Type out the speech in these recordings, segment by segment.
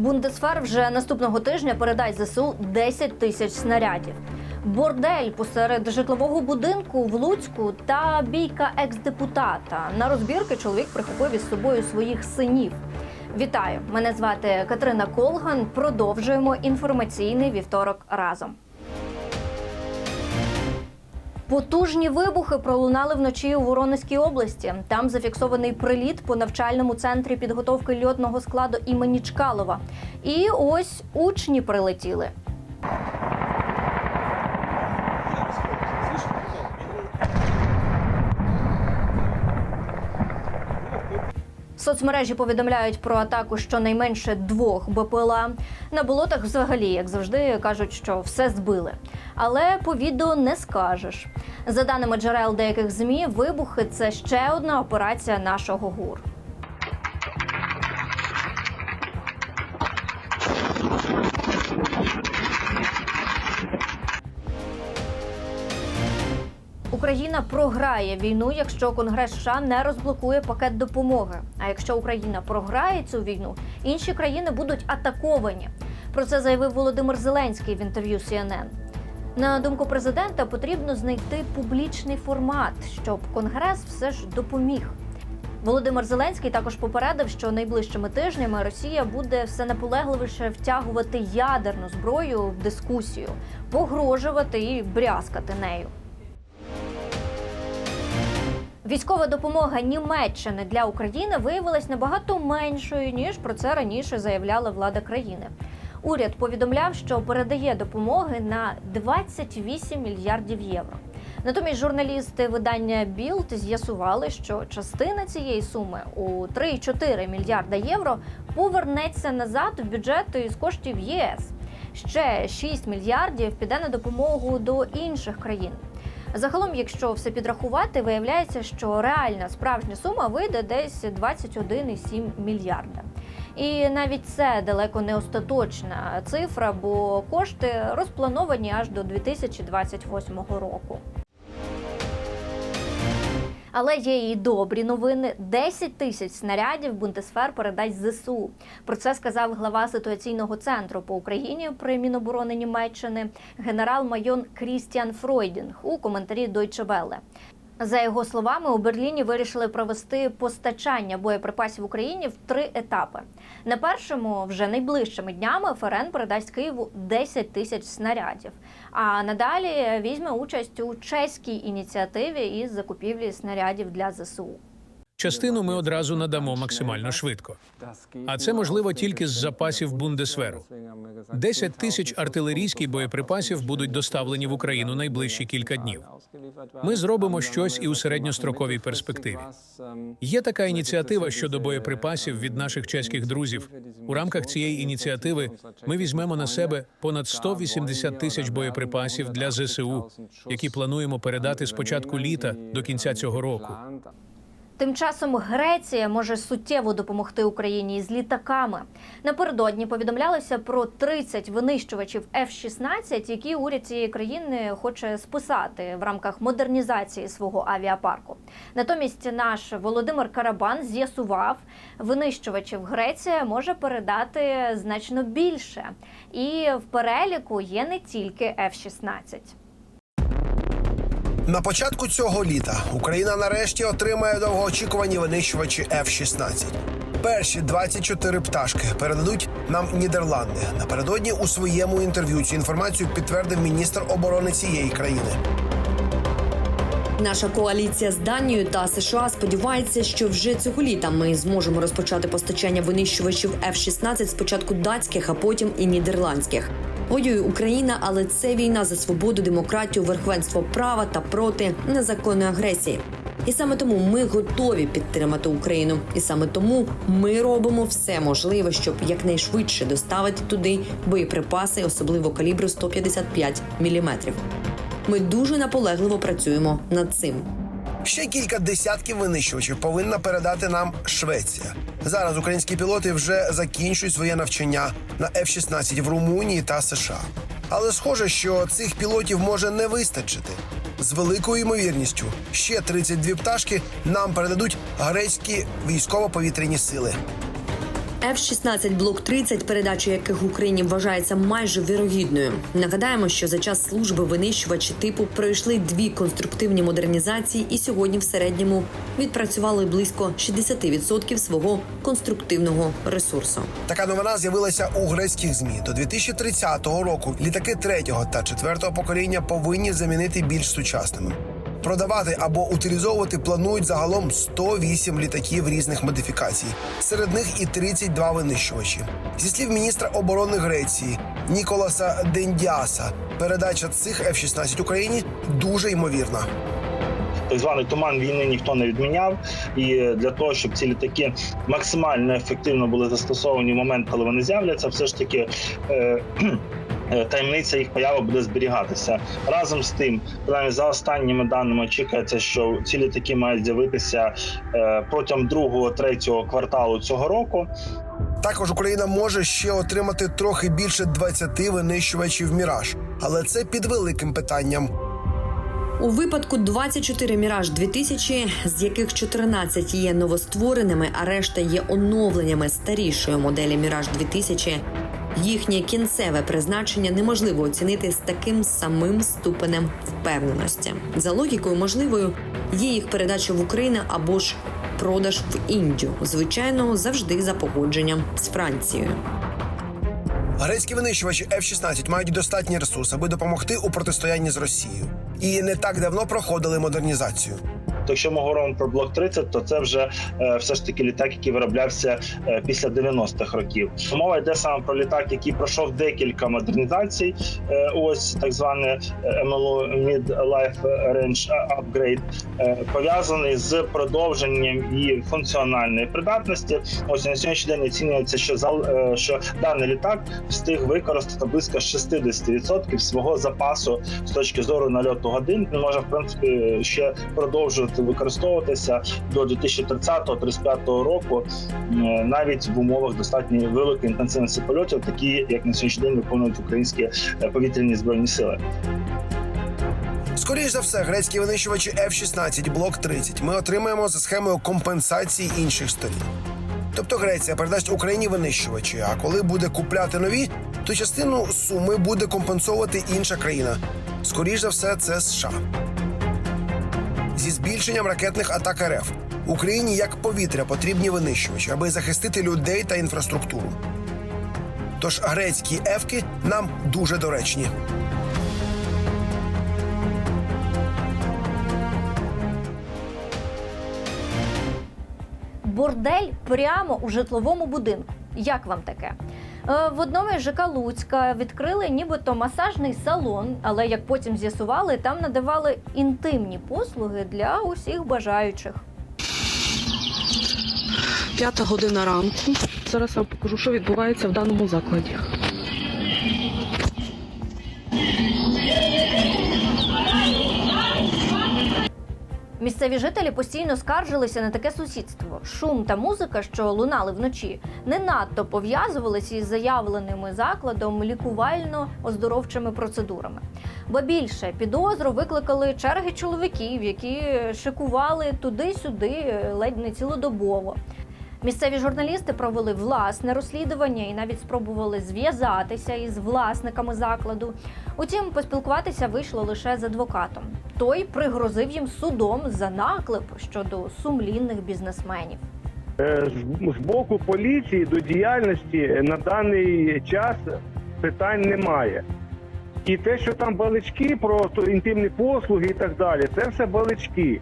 Бундесфер вже наступного тижня передасть ЗСУ 10 тисяч снарядів. Бордель посеред житлового будинку в Луцьку та бійка екс-депутата. На розбірки чоловік прихопив із собою своїх синів. Вітаю! Мене звати Катерина Колган. Продовжуємо інформаційний вівторок разом. Потужні вибухи пролунали вночі у Воронезькій області. Там зафіксований приліт по навчальному центрі підготовки льотного складу імені Чкалова. І ось учні прилетіли. Соцмережі повідомляють про атаку щонайменше двох БПЛА. На болотах взагалі, як завжди, кажуть, що все збили. Але по відео не скажеш. За даними джерел деяких змі, вибухи це ще одна операція нашого ГУР. Україна програє війну, якщо Конгрес США не розблокує пакет допомоги. А якщо Україна програє цю війну, інші країни будуть атаковані. Про це заявив Володимир Зеленський в інтерв'ю CNN. На думку президента, потрібно знайти публічний формат, щоб Конгрес все ж допоміг. Володимир Зеленський також попередив, що найближчими тижнями Росія буде все наполегливіше втягувати ядерну зброю в дискусію, погрожувати і брязкати нею. Військова допомога Німеччини для України виявилась набагато меншою ніж про це раніше заявляла влада країни. Уряд повідомляв, що передає допомоги на 28 мільярдів євро. Натомість журналісти видання Білд з'ясували, що частина цієї суми у 3,4 мільярда євро повернеться назад в бюджет із коштів ЄС. Ще 6 мільярдів піде на допомогу до інших країн. Загалом, якщо все підрахувати, виявляється, що реальна справжня сума вийде десь 21,7 мільярда. І навіть це далеко не остаточна цифра, бо кошти розплановані аж до 2028 року. Але є і добрі новини: 10 тисяч снарядів Бундесфер передасть ЗСУ. Про це сказав глава ситуаційного центру по Україні при Міноборони Німеччини генерал-майор Крістіан Фройдінг у коментарі Deutsche Welle. За його словами, у Берліні вирішили провести постачання боєприпасів Україні в три етапи. На першому, вже найближчими днями, ФРН передасть Києву 10 тисяч снарядів. А надалі візьме участь у чеській ініціативі із закупівлі снарядів для ЗСУ. Частину ми одразу надамо максимально швидко. А це можливо тільки з запасів Бундесверу. 10 тисяч артилерійських боєприпасів будуть доставлені в Україну найближчі кілька днів. Ми зробимо щось і у середньостроковій перспективі. Є така ініціатива щодо боєприпасів від наших чеських друзів. У рамках цієї ініціативи ми візьмемо на себе понад 180 тисяч боєприпасів для ЗСУ, які плануємо передати з початку літа до кінця цього року. Тим часом Греція може суттєво допомогти Україні із літаками. Напередодні повідомлялося про 30 винищувачів F-16, які уряд цієї країни хоче списати в рамках модернізації свого авіапарку. Натомість наш Володимир Карабан з'ясував, винищувачів Греція може передати значно більше, і в переліку є не тільки F-16. На початку цього літа Україна нарешті отримає довгоочікувані винищувачі F-16. Перші 24 пташки передадуть нам Нідерланди. Напередодні у своєму інтерв'ю цю інформацію підтвердив міністр оборони цієї країни. Наша коаліція з Данією та США сподівається, що вже цього літа ми зможемо розпочати постачання винищувачів F-16 спочатку датських, а потім і нідерландських. Воює Україна, але це війна за свободу, демократію, верховенство права та проти незаконної агресії. І саме тому ми готові підтримати Україну. І саме тому ми робимо все можливе, щоб якнайшвидше доставити туди боєприпаси, особливо калібру 155 мм. Ми дуже наполегливо працюємо над цим. Ще кілька десятків винищувачів повинна передати нам Швеція. Зараз українські пілоти вже закінчують своє навчання на F-16 в Румунії та США. Але схоже, що цих пілотів може не вистачити. З великою ймовірністю ще 32 пташки нам передадуть грецькі військово-повітряні сили. F-16 блок 30, передача яких Україні вважається майже вірогідною. Нагадаємо, що за час служби винищувачі типу пройшли дві конструктивні модернізації і сьогодні в середньому відпрацювали близько 60% свого конструктивного ресурсу. Така новина з'явилася у грецьких змі. До 2030 року літаки третього та четвертого покоління повинні замінити більш сучасними. Продавати або утилізовувати планують загалом 108 літаків різних модифікацій. Серед них і 32 винищувачі. Зі слів міністра оборони Греції Ніколаса Дендіаса, передача цих F-16 Україні дуже ймовірна. так званий туман війни ніхто не відміняв. І для того, щоб ці літаки максимально ефективно були застосовані в момент, коли вони з'являться, все ж таки. Е- Таємниця їх появи буде зберігатися разом з тим. Принаймні, за останніми даними очікується, що ці літаки мають з'явитися е, протягом другого третього кварталу цього року. Також Україна може ще отримати трохи більше 20 винищувачів Міраж, але це під великим питанням. У випадку 24 Міраж 2000, з яких 14 є новоствореними, а решта є оновленнями старішої моделі Міраж 2000, їхнє кінцеве призначення неможливо оцінити з таким самим ступенем впевненості. За логікою, можливою є їх передача в Україну або ж продаж в Індію, звичайно, завжди за погодженням з Францією. Грецькі винищувачі F-16 мають достатній ресурс, аби допомогти у протистоянні з Росією, і не так давно проходили модернізацію. То якщо ми говоримо про блок 30, то це вже е, все ж таки літак, який вироблявся е, після 90-х років. Мова йде саме про літак, який пройшов декілька модернізацій. Е, ось так зване е, MLO Mid Life Range Upgrade, пов'язаний з продовженням її функціональної придатності. Ось на сьогоднішній день оцінюється, що зал що даний літак встиг використати близько 60% свого запасу з точки зору нальоту годин. Він може в принципі ще продовжувати використовуватися до 2030-35 року, е, навіть в умовах достатньо великої інтенсивності польотів, такі як на сьогоднішній день виконують українські е, повітряні збройні сили. Скоріш за все, грецькі винищувачі F-16 блок 30 ми отримаємо за схемою компенсації інших сторін. Тобто Греція передасть Україні винищувачі, а коли буде купляти нові, то частину суми буде компенсовувати інша країна. Скоріш за все, це США. Зі збільшенням ракетних атак РФ Україні як повітря потрібні винищувачі, аби захистити людей та інфраструктуру. Тож грецькі ефки нам дуже доречні. Бордель прямо у житловому будинку. Як вам таке? Е, В одному із ЖК Луцька відкрили нібито масажний салон, але як потім з'ясували, там надавали інтимні послуги для усіх бажаючих. П'ята година ранку. Зараз вам покажу, що відбувається в даному закладі. Місцеві жителі постійно скаржилися на таке сусідство. Шум та музика, що лунали вночі, не надто пов'язувалися із заявленими закладом лікувально-оздоровчими процедурами. Бо більше підозру викликали черги чоловіків, які шикували туди-сюди ледь не цілодобово. Місцеві журналісти провели власне розслідування і навіть спробували зв'язатися із власниками закладу. Утім, поспілкуватися вийшло лише з адвокатом. Той пригрозив їм судом за наклеп щодо сумлінних бізнесменів. Е, з- боку поліції до діяльності на даний час питань немає. І те, що там балички просто інтимні послуги і так далі, це все балички.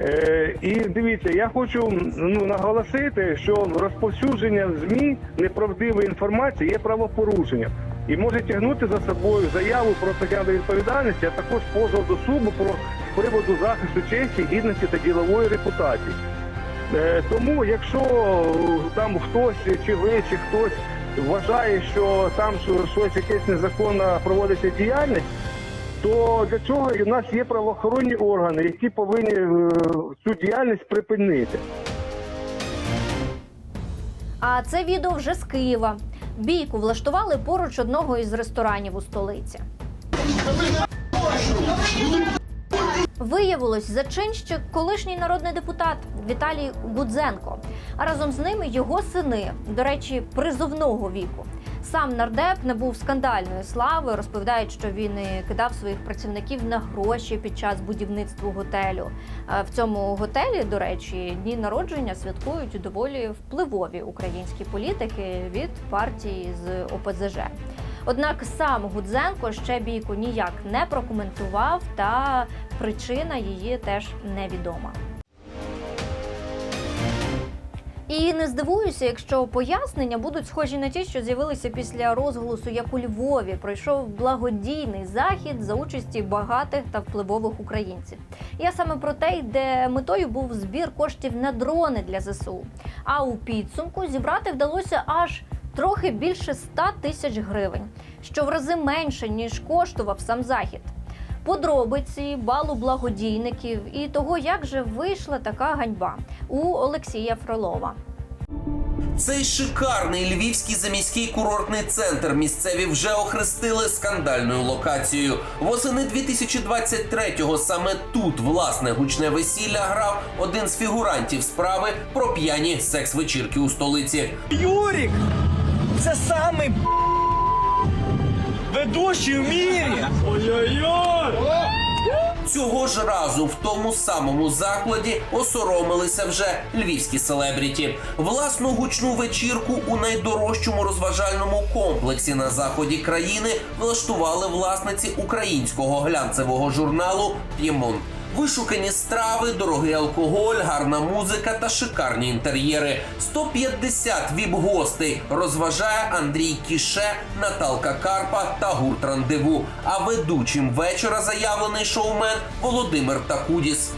Е, і дивіться, я хочу ну, наголосити, що розповсюдження в ЗМІ неправдивої інформації є правопорушенням і може тягнути за собою заяву про притягнення відповідальності, а також позов до суду про приводу захисту честі, гідності та ділової репутації. Е, Тому, якщо е, там хтось чи ви, чи хтось вважає, що там щось якесь незаконно проводиться діяльність, то для цього у нас є правоохоронні органи, які повинні е, цю діяльність припинити. А це відео вже з Києва. Бійку влаштували поруч одного із ресторанів у столиці. Виявилось, зачинщик колишній народний депутат Віталій Гудзенко, а разом з ними його сини, до речі, призовного віку. Сам нардеп набув скандальної слави, розповідають, що він кидав своїх працівників на гроші під час будівництва готелю. В цьому готелі, до речі, дні народження святкують доволі впливові українські політики від партії з ОПЗЖ. Однак сам Гудзенко ще бійку ніяк не прокоментував, та причина її теж невідома. І не здивуюся, якщо пояснення будуть схожі на ті, що з'явилися після розголосу, як у Львові пройшов благодійний захід за участі багатих та впливових українців. Я саме про те, де метою був збір коштів на дрони для ЗСУ. А у підсумку зібрати вдалося аж трохи більше 100 тисяч гривень, що в рази менше ніж коштував сам захід. Подробиці балу благодійників і того, як же вийшла така ганьба у Олексія Фролова. Цей шикарний львівський заміський курортний центр місцеві вже охрестили скандальною локацією. Восени 2023-го саме тут власне гучне весілля грав один з фігурантів справи про п'яні секс-вечірки у столиці. Юрик! Це самий б***ь, в мірі! Ой-ой-ой! Цього ж разу в тому самому закладі осоромилися вже львівські селебріті. Власну гучну вечірку у найдорожчому розважальному комплексі на заході країни влаштували власниці українського глянцевого журналу П'ємон. Вишукані страви, дорогий алкоголь, гарна музика та шикарні інтер'єри. 150 віп-гостей розважає Андрій Кіше, Наталка Карпа та гурт Рандеву. А ведучим вечора заявлений шоумен Володимир Такудіс.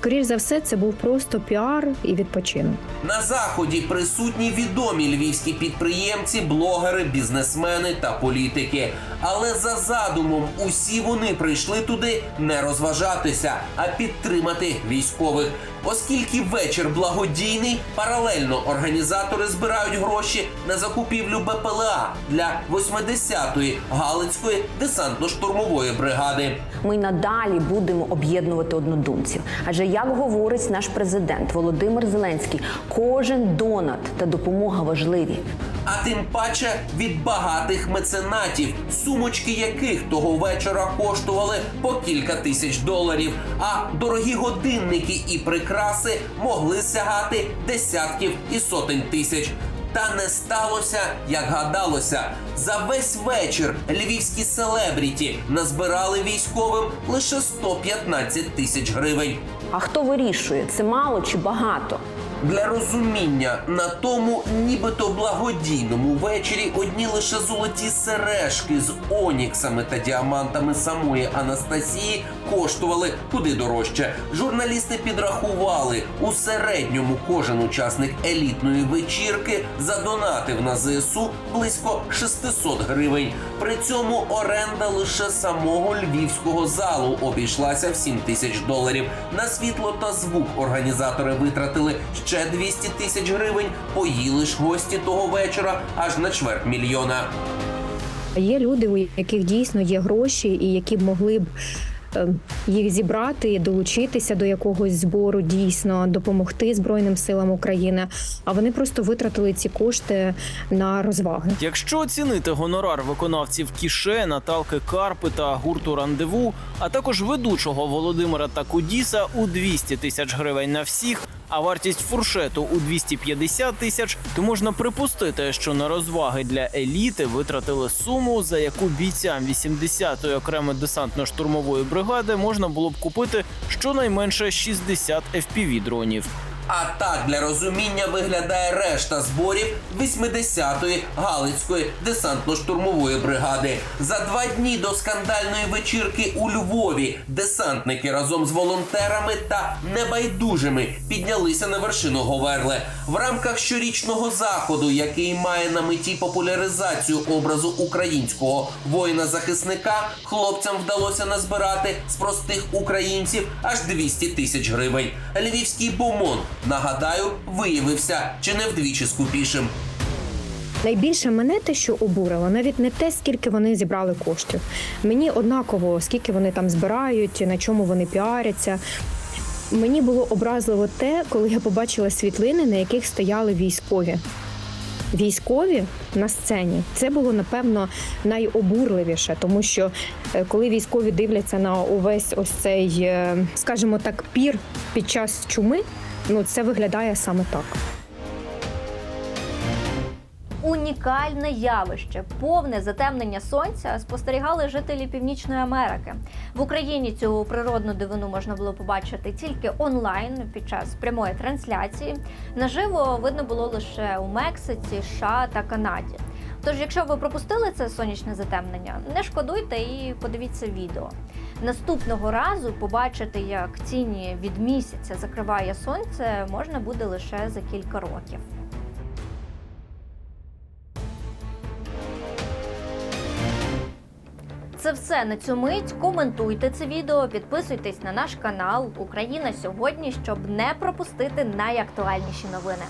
Скоріш за все, це був просто піар і відпочинок. На заході присутні відомі львівські підприємці, блогери, бізнесмени та політики. Але за задумом усі вони прийшли туди не розважатися, а підтримати військових. Оскільки вечір благодійний, паралельно організатори збирають гроші на закупівлю БПЛА для 80-ї Галицької десантно-штурмової бригади. Ми надалі будемо об'єднувати однодумців. Адже як говорить наш президент Володимир Зеленський, кожен донат та допомога важливі. а тим паче від багатих меценатів, сумочки яких того вечора коштували по кілька тисяч доларів. А дорогі годинники і прикраси могли сягати десятків і сотень тисяч. Та не сталося, як гадалося. За весь вечір львівські селебріті назбирали військовим лише 115 тисяч гривень. А хто вирішує, це мало чи багато? Для розуміння на тому нібито благодійному вечорі одні лише золоті сережки з оніксами та діамантами самої Анастасії коштували куди дорожче. Журналісти підрахували у середньому кожен учасник елітної вечірки задонатив на ЗСУ близько 600 гривень. При цьому оренда лише самого львівського залу обійшлася в 7 тисяч доларів. На світло та звук організатори витратили ще 200 тисяч гривень. Поїли ж гості того вечора аж на чверть мільйона. Є люди, у яких дійсно є гроші, і які б могли б е, їх зібрати, долучитися до якогось збору, дійсно допомогти Збройним силам України. А вони просто витратили ці кошти на розваги. Якщо оцінити гонорар виконавців Кіше, Наталки Карпи та гурту Рандеву, а також ведучого Володимира Такудіса у 200 тисяч гривень на всіх, а вартість фуршету у 250 тисяч, то можна припустити, що на розваги для еліти витратили суму, за яку бійцям 80-ї окремої десантно-штурмової бригади можна було б купити щонайменше 60 fpv дронів. А так для розуміння виглядає решта зборів 80-ї Галицької десантно-штурмової бригади. За два дні до скандальної вечірки у Львові десантники разом з волонтерами та небайдужими піднялися на вершину Говерли. В рамках щорічного заходу, який має на меті популяризацію образу українського воїна-захисника, хлопцям вдалося назбирати з простих українців аж 200 тисяч гривень. Львівський бомон, нагадаю, виявився чи не вдвічі скупішим. Найбільше мене те, що обурило, навіть не те, скільки вони зібрали коштів. Мені однаково, скільки вони там збирають, на чому вони піаряться. Мені було образливо те, коли я побачила світлини, на яких стояли військові. Військові на сцені це було напевно найобурливіше, тому що е, коли військові дивляться на увесь ось цей, е, скажімо так, пір під час чуми, ну це виглядає саме так. Унікальне явище, повне затемнення сонця спостерігали жителі Північної Америки. В Україні цю природну дивину можна було побачити тільки онлайн під час прямої трансляції. Наживо видно було лише у Мексиці, США та Канаді. Тож, якщо ви пропустили це сонячне затемнення, не шкодуйте і подивіться відео. Наступного разу побачити, як тіні від місяця закриває сонце, можна буде лише за кілька років. Це все на цю мить. Коментуйте це відео, підписуйтесь на наш канал Україна сьогодні, щоб не пропустити найактуальніші новини.